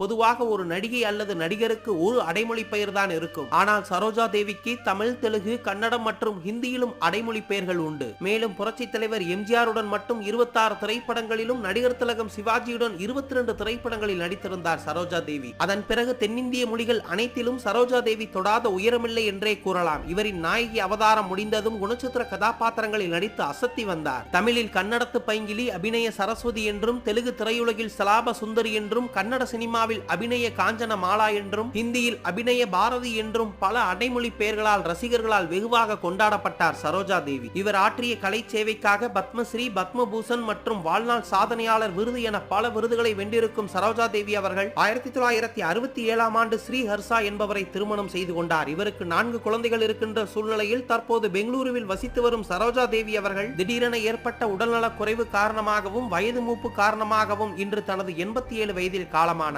பொதுவாக ஒரு நடிகை அல்லது நடிகருக்கு ஒரு அடைமொழி பெயர் தான் இருக்கும். ஆனால் சரோஜா தேவிக்கு தமிழ் தெலுங்கு கன்னடம் மற்றும் ஹிந்தியிலும் அடைமொழி பெயர்கள் உண்டு. மேலும் புரட்சி தலைவர் எம்ஜிஆருடன் மட்டும் இருபத்தாறு திரைப்படங்களிலும் நடிகர் திலகம் சிவாஜியுடன் இருபத்தி ரெண்டு திரைப்படங்களில் நடித்திருந்தார் சரோஜா தேவி. அதன் பிறகு தென்னிந்திய மொழிகள் அனைத்திலும் சரோஜா தேவி தொடாத உயரமில்லை என்றே கூறலாம். இவரின் நாயகி அவதாரம் முடிந்ததும் குணச்சித்திர கதாபாத்திரங்களில் நடித்து அசத்தி வந்தார். தமிழில் கன்னடத்து பைங்கிலி அபிநய சரஸ்வதி என்றும் தெலுங்கு திரையுலகில் சலாப சுந்தரி என்றும் கன்னட சினிமாவில் அபிநய காஞ்சன மாலா என்றும் ஹிந்தியில் அபிநய பாரதி என்றும் பல அடைமொழி பெயர்களால் ரசிகர்களால் வெகுவாக கொண்டாடப்பட்டார் சரோஜா தேவி. இவர் ஆற்றிய கலை சேவைக்காக பத்மஸ்ரீ பத்மபூஷன் மற்றும் வாழ்நாள் சாதனையாளர் விருது என பல விருதுகளை வென்றிருக்கும் சரோஜா தேவி அவர்கள் ஆயிரத்தி தொள்ளாயிரத்தி அறுபத்தி ஏழாம் ஆண்டு ஸ்ரீ ஹர்ஷா என்பவரை திருமணம் செய்து கொண்டார். இவருக்கு நான்கு குழந்தைகள் இருக்கின்ற சூழ்நிலையில் தற்போது பெங்களூருவில் வசித்து வரும் சரோஜா தேவி அவர்கள் திடீரென ஏற்பட்ட உடல்நலக் குறைவு காரணமாகவும் வயது மூப்பு காரணமாகவும் இன்று தனது எண்பத்தி ஏழு வயதில் காலமான